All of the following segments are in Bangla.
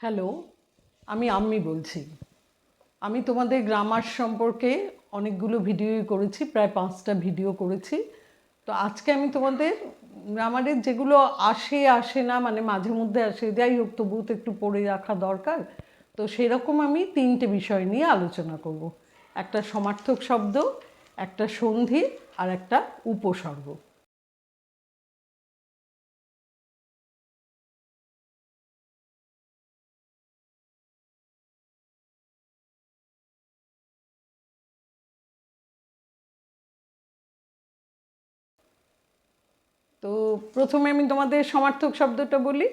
হ্যালো আমি আম্মি বলছি। আমি তোমাদের গ্রামার সম্পর্কে অনেকগুলো ভিডিও করেছি, প্রায় পাঁচটা ভিডিও করেছি। তো আজকে আমি তোমাদের গ্রামারের যেগুলো আসে আসে না মানে মাঝে মধ্যে আসে, যাই হোক, তবুও তো একটু পড়ে রাখা দরকার। তো সেরকম আমি তিনটে বিষয় নিয়ে আলোচনা করব। একটা সমার্থক শব্দ, একটা সন্ধি আর একটা উপসর্গ। তো প্রথমে আমি তোমাদের সমার্থক শব্দটা বলি।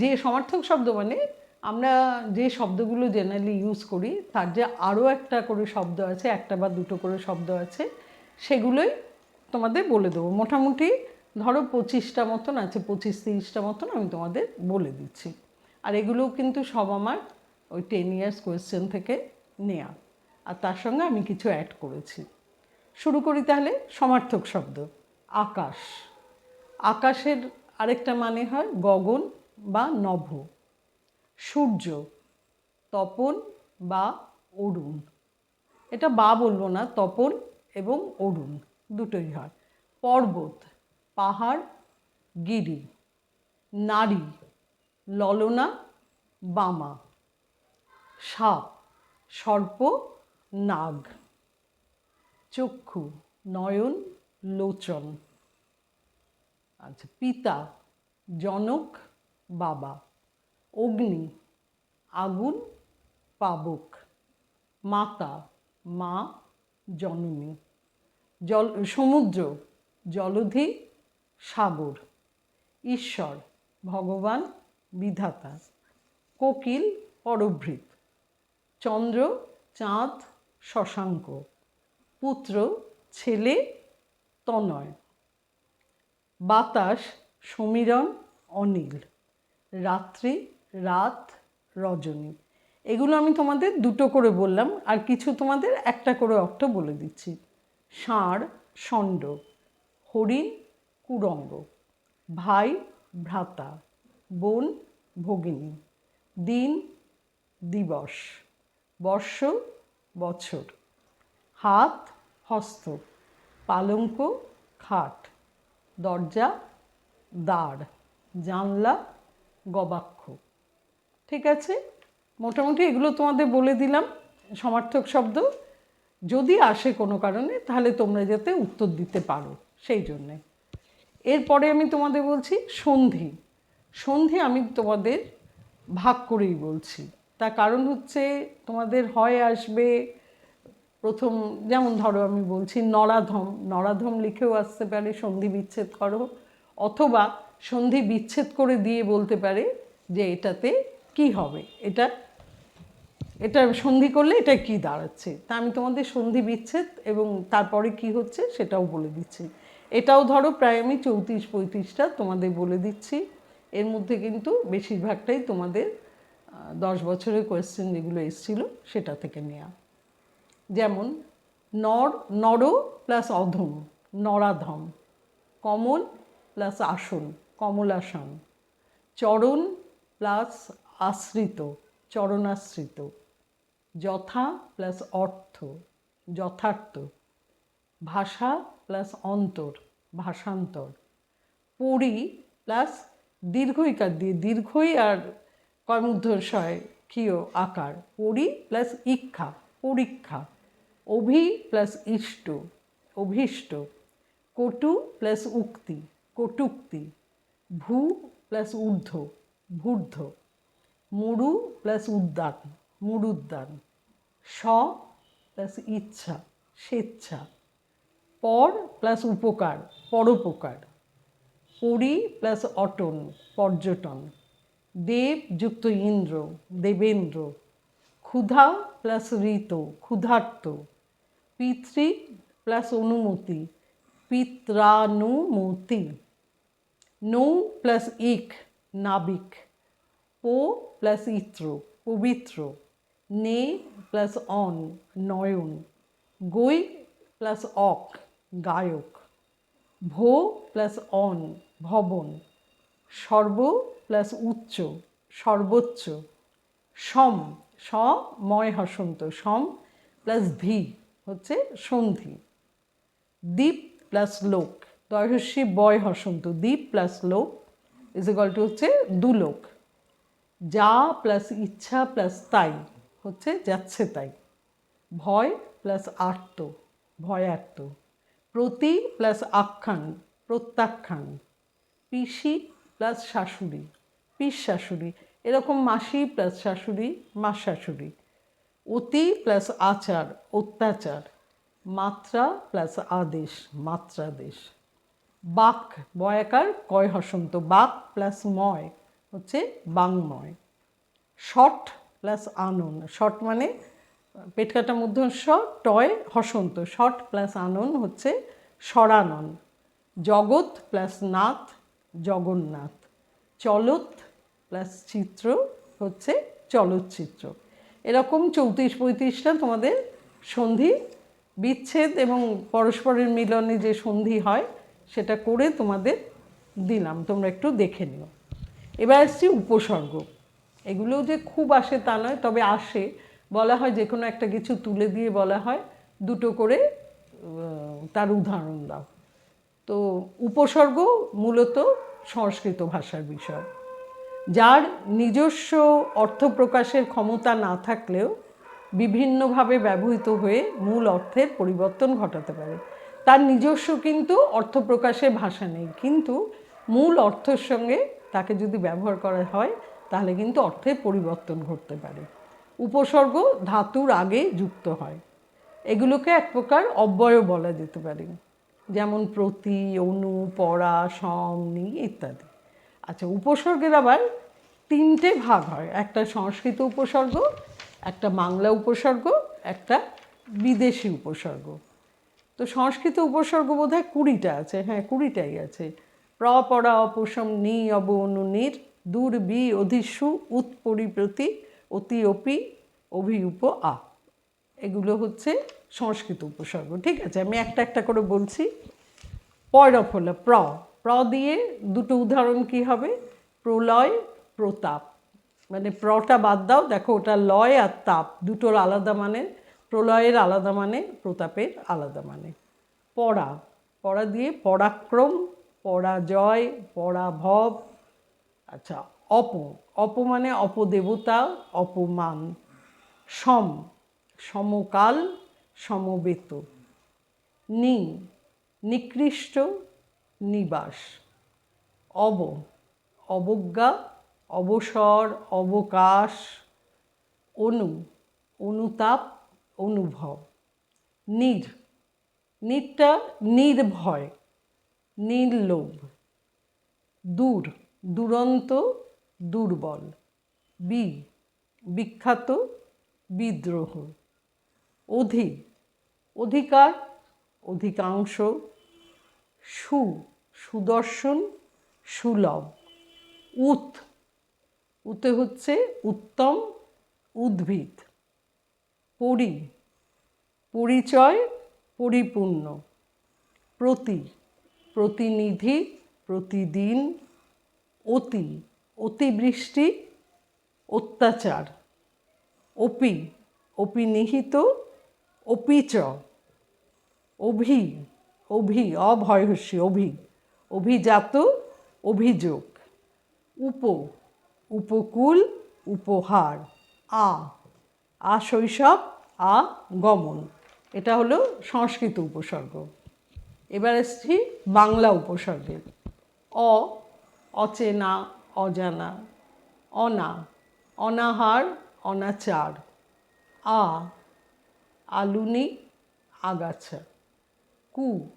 যে সমার্থক শব্দ মানে আমরা যে শব্দগুলো জেনারেলি ইউজ করি, তার যে আরও একটা করে শব্দ আছে, একটা বা দুটো করে শব্দ আছে, সেগুলোই তোমাদের বলে দেবো। মোটামুটি ধরো পঁচিশটা মতন আছে, পঁচিশ তিরিশটা মতন আমি তোমাদের বলে দিচ্ছি। আর এগুলোও কিন্তু সব আমার ওই টেন ইয়ার্স কোয়েশ্চেন থেকে নেয়া। আর তার সঙ্গে আমি কিছু অ্যাড করেছি। শুরু করি তাহলে সমার্থক শব্দ, আকাশ। আকাশের আরেকটা মানে হয় গগন বা নভ। সূর্য, তপন বা অরুণ। এটা বা বলব না, তপন এবং অরুণ দুটোই হয়। পর্বত, পাহাড়, গিরি, নারী, ললনা, বামা। সাপ, সর্প, নাগ। চক্ষু, নয়ন, লোচন। আচ্ছা পিতা, জনক, বাবা, অগ্নি, আগুন, পাবক, মাতা, মা, জননী, জল, সমুদ্র, জলধি, সাগর, ঈশ্বর, ভগবান, বিধাতা, কোকিল পরভৃত চন্দ্র, চাঁদ, শশাঙ্ক, পুত্র, ছেলে, তনয়। বাতাস, সমীরণ, অনিল। রাত্রি, রাত, রজনী। এগুলো আমি তোমাদের দুটো করে বললাম, আর কিছু তোমাদের একটা করে অর্থ বলে দিচ্ছি। ষাঁড়, ষণ্ড। হরিণ, কুরঙ্গ। ভাই, ভ্রাতা। বোন, ভগিনী। দিন, দিবস। বর্ষ, বছর। হাত, হস্ত। পালঙ্ক, খাট। দরজা, দাঁড়, জানলা, গবাক্ষ। ঠিক আছে? মোটামুটি এগুলো তোমাদের বলে দিলাম, সমার্থক শব্দ। যদি আসে কোনো কারণে, তাহলে তোমরা যাতে উত্তর দিতে পারো, সেই জন্যে। এরপরে আমি তোমাদের বলছি সন্ধি। সন্ধি আমি তোমাদের ভাগ করেই বলছি। তার কারণ হচ্ছে, তোমাদের হয় আসবে প্রথম, যেমন ধরো আমি বলছি নরাধম নরাধম লিখেও আসতে পারে, সন্ধি বিচ্ছেদ করো, অথবা সন্ধি বিচ্ছেদ করে দিয়ে বলতে পারে যে এটাতে কি হবে, এটা এটা সন্ধি করলে এটা কি দাঁড়াচ্ছে, তা আমি তোমাদের সন্ধি বিচ্ছেদ এবং তারপরে কি হচ্ছে সেটাও বলে দিচ্ছি। এটাও ধরো প্রায় আমি চৌত্রিশ পঁয়ত্রিশটা তোমাদের বলে দিচ্ছি, এর মধ্যে কিন্তু বেশিরভাগটাই তোমাদের দশ বছরের কোয়েশ্চেন যেগুলো এসেছিল সেটা থেকে নেওয়া যেমন নর নর প্লাস অধম, নরাধম, কমল প্লাস আসন, কমলাসন, চরণ প্লাস আশ্রিত, চরণাশ্রিত, যথা প্লাস অর্থ, যথার্থ, ভাষা প্লাস অন্তর, ভাষান্তর, পরি প্লাস দীর্ঘইকার দিয়ে দীর্ঘই আর কর্মধ্বসয় কিয় আকার, পরি প্লাস ইক্ষা, পরীক্ষা। অভি প্লাস ইষ্ট, অভীষ্ট, কটু প্লাস উক্তি, কটুক্তি, ভূ প্লাস ঊর্ধ্ব, ভূর্ধ্ব, মুরু প্লাস উদ্যান, মুরুদ্যান, স প্লাস ইচ্ছা, স্বেচ্ছা, পর প্লাস উপকার, পরোপকার, পরি প্লাস অটন, পর্যটন, দেব যুক্ত ইন্দ্র, দেবেন্দ্র, ক্ষুধা প্লাস ঋত, ক্ষুধার্ত পিতৃ প্লাস অনুমতি পিত্রানুমতি নৌ প্লাস ইক নাবিক পো প্লাস ইত্র পবিত্র নে প্লাস অন নয়ন গই প্লাস অক গায়ক ভো প্লাস অন ভবন সর্ব প্লাস উচ্চ সর্বোচ্চ সম স ময় হসন্ত সম প্লাস ভি হচ্ছে সন্ধি। দ্বীপ প্লাস লোক দয়হস্যি বয় হসন্ত, দ্বীপ প্লাস লোক ইজ ইকাল টু হচ্ছে দুলোক যা প্লাস ইচ্ছা প্লাস তাই হচ্ছে যাচ্ছে তাই। ভয় প্লাস আর্ত ভয়ার্ত প্রতি প্লাস আখ্যান, প্রত্যাখ্যান। পিসি প্লাস শাশুড়ি পিস শাশুড়ি এরকম মাসি প্লাস শাশুড়ি মাস শাশুড়ি অতি প্লাস আচার, অত্যাচার, মাত্রা প্লাস আদেশ, মাত্রাদেশ। বাক, বয়াকার কয় হসন্ত? বাক প্লাস ময় হচ্ছে বাংময়। শট প্লাস আনন। শট মানে পেট কাটা মধ্যস্ব টয় হসন্ত। শট প্লাস আনন হচ্ছে সরানন জগৎ প্লাস নাথ, জগন্নাথ। চলত প্লাস চিত্র হচ্ছে চলচ্চিত্র। এরকম চৌত্রিশ, পঁয়ত্রিশটা তোমাদের সন্ধি, বিচ্ছেদ এবং পরস্পরের মিলনে যে সন্ধি হয়, সেটা করে তোমাদের দিলাম। তোমরা একটু দেখে নিও। এবার আসছি উপসর্গ। এগুলো যে খুব আসে তা নয়, তবে আসে। বলা হয় যে কোনো একটা কিছু তুলে দিয়ে বলা হয়। দুটো করে তার উদাহরণ দাও। তো উপসর্গ মূলত সংস্কৃত ভাষার বিষয়। যার নিজস্ব অর্থ প্রকাশের ক্ষমতা না থাকলেও বিভিন্নভাবে ব্যবহৃত হয়ে মূল অর্থের পরিবর্তন ঘটাতে পারে। তার নিজস্ব কিন্তু অর্থ প্রকাশের ভাষা নেই। কিন্তু মূল অর্থের সঙ্গে তাকে যদি ব্যবহার করা হয়, তাহলে কিন্তু অর্থের পরিবর্তন ঘটতে পারে। উপসর্গ ধাতুর আগে যুক্ত হয়। এগুলোকে এক প্রকার অব্যয় বলা যেতে পারে। যেমন প্রতি, অনু পড়া সম, নি ইত্যাদি। আচ্ছা উপসর্গের আবার তিনটে ভাগ হয়। একটা সংস্কৃত উপসর্গ, একটা বাংলা উপসর্গ, একটা বিদেশি উপসর্গ। তো সংস্কৃত উপসর্গ বোধ হয় কুড়িটা আছে। হ্যাঁ কুড়িটাই আছে। প্র পড়া অপসম নি অব অনু নির দূর, বি, অধিসু উৎপরিপ্রতি অতি, অপি অভিউপ আ। এগুলো হচ্ছে সংস্কৃত উপসর্গ। ঠিক আছে, আমি একটা একটা করে বলছি। পয়রফ প্র। প্র দিয়ে দুটো উদাহরণ কি হবে? প্রলয় প্রতাপ। মানে প্রটা বাদ দাও, দেখো ওটা লয় আর তাপ, দুটোর আলাদা মানে প্রলয়ের আলাদা মানে প্রতাপের আলাদা মানে। পড়া পড়া দিয়ে পরাক্রম পরাজয় পরাভব আচ্ছা অপ অপ মানে অপদেবতা, অপমান। সম, সমকাল, সমবেত। নি নিকৃষ্ট, নিবাস। অব, অবজ্ঞা অবসর, অবকাশ, অনু, অনুতাপ, অনুভব, নির, নিরটা নির্ভয়, নির্লোভ, দূর, দুরন্ত, দুর্বল, বি, বিখ্যাত, বিদ্রোহ অধি অধিকার, অধিকাংশ, সু, সুদর্শন, সুলভ উত উতে হচ্ছে উত্তম উদ্ভিদ, পরি, পরিচয়, পরিপূর্ণ, প্রতি, প্রতিনিধি, প্রতিদিন, অতি, অতিবৃষ্টি, অত্যাচার, অপি অপি নিহিত অপিচ, অভি অভি অভয়সী অভি, অভিজাত, অভিযোগ, উপ উপকূল, উপহার। আ। আ শৈশব, আ গমন। এটা হলো সংস্কৃত উপসর্গ। এবার এসছি বাংলা উপসর্গে। অ, অচেনা, অজানা, অনা। অনাহার, অনাচার। আ, আলুনি, আগাছা। কু,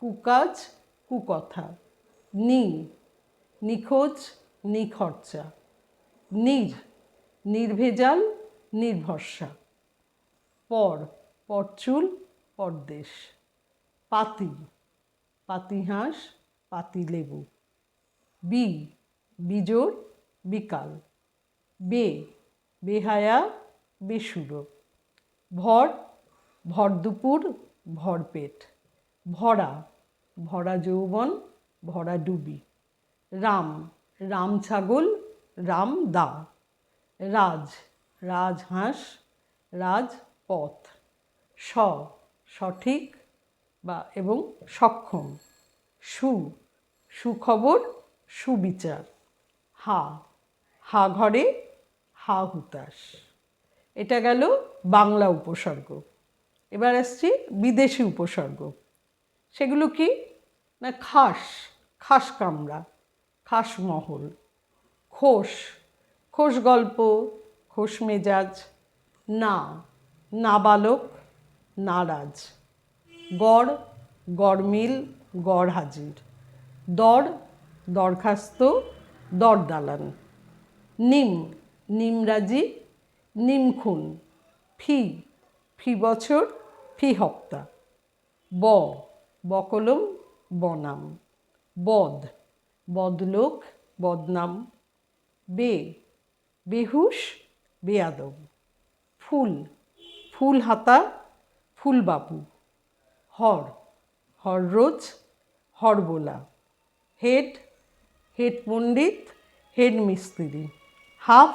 কুকাজ, কুকথা। নি, নিখোঁজ, নিখরচা। নির, নির্ভেজাল, নির্ভরসা। পর, পরচুল, পরদেশ। পাতি, পাতিহাঁস, পাতিলেবু। বি, বিজোড়, বিকাল। বে, বেহায়া, বেসুরো। ভর ভর দুপুর ভরপেট। ভরা ভরা যৌবন, ভরা ডুবি। রাম রাম ছাগল রাম দা রাজ, রাজহাঁস, রাজপথ, স, সঠিক বা এবং সক্ষম, সু, সুখবর, সুবিচার, হা হা ঘরে, হা হুতাশ। এটা গেল বাংলা উপসর্গ। এবার আসছি বিদেশি উপসর্গ। সেগুলো কি? না খাস খাস কামড়া খাস মহল। খোস খোস গল্প খোস মেজাজ, না, নাবালক, নারাজ, গড়, গড়মিল, গড় হাজির, দর, দরখাস্ত দর দালান নিম, নিমরাজি, নিমখুন, ফি ফি বছর, ফি হপ্তা, ব, বকলম, বনাম, বদ, বদলোক, বদনাম বে, বেহুশ, বেয়াদব। ফুল ফুল হাতা ফুলবাবু হর, হররোজ, হরবোলা। হেড হেড পণ্ডিত, হেড মিস্ত্রি। হাফ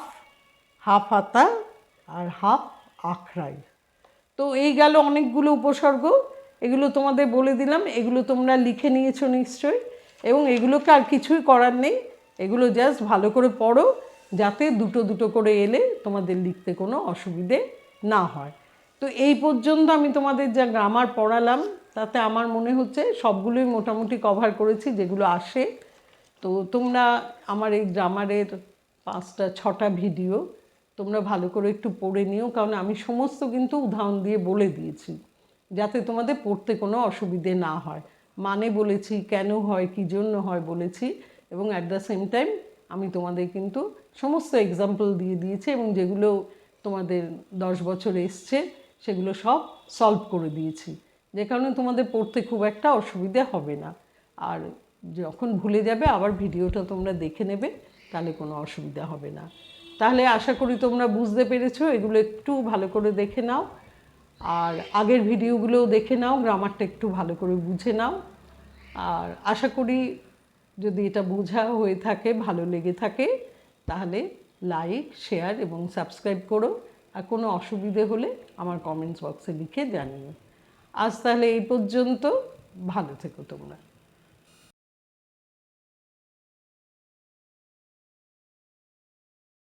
হাফ হাতা আর হাফ আখড়াই। তো এই গেল অনেকগুলো উপসর্গ। এগুলো তোমাদের বলে দিলাম। এগুলো তোমরা লিখে নিয়েছো নিশ্চয়ই। এবং এগুলোকে আর কিছুই করার নেই। এগুলো জাস্ট ভালো করে পড়ো, যাতে দুটো দুটো করে এলে তোমাদের লিখতে কোনো অসুবিধে না হয়। তো এই পর্যন্ত আমি তোমাদের যা গ্রামার পড়ালাম, তাতে আমার মনে হচ্ছে সবগুলোই মোটামুটি কভার করেছি, যেগুলো আসে। তো তোমরা আমার এই গ্রামারের পাঁচটা, ছটা ভিডিও তোমরা ভালো করে একটু পড়ে নিও, কারণ আমি সমস্ত কিন্তু উদাহরণ দিয়ে বলে দিয়েছি, যাতে তোমাদের পড়তে কোনো অসুবিধে না হয়। মানে বলেছি, কেন হয়, কী জন্য হয় বলেছি। এবং অ্যাট দ্য সেম টাইম আমি তোমাদের কিন্তু সমস্ত এক্সাম্পল দিয়ে দিয়েছি এবং যেগুলো তোমাদের দশ বছর এসছে, সেগুলো সব সলভ করে দিয়েছি। যে কারণে তোমাদের পড়তে খুব একটা অসুবিধে হবে না। আর যখন ভুলে যাবে, আবার ভিডিওটা তোমরা দেখে নেবে, তাহলে কোনো অসুবিধা হবে না। তাহলে আশা করি তোমরা বুঝতে পেরেছ, এগুলো একটু ভালো করে দেখে নাও। আর আগের ভিডিওগুলোও দেখে নাও গ্রামারটা একটু ভালো করে বুঝে নাও। আর আশা করি যদি এটা বোঝা হয়ে থাকে, ভালো লেগে থাকে, তাহলে লাইক শেয়ার এবং সাবস্ক্রাইব করো। আর কোনো অসুবিধে হলে আমার কমেন্টস বক্সে লিখে জানিও। আজ তাহলে এই পর্যন্ত। ভালো থেকো তোমরা।